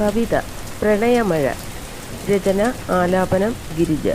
കവിത പ്രണയമഴ രചന ആലാപനം ഗിരിജ.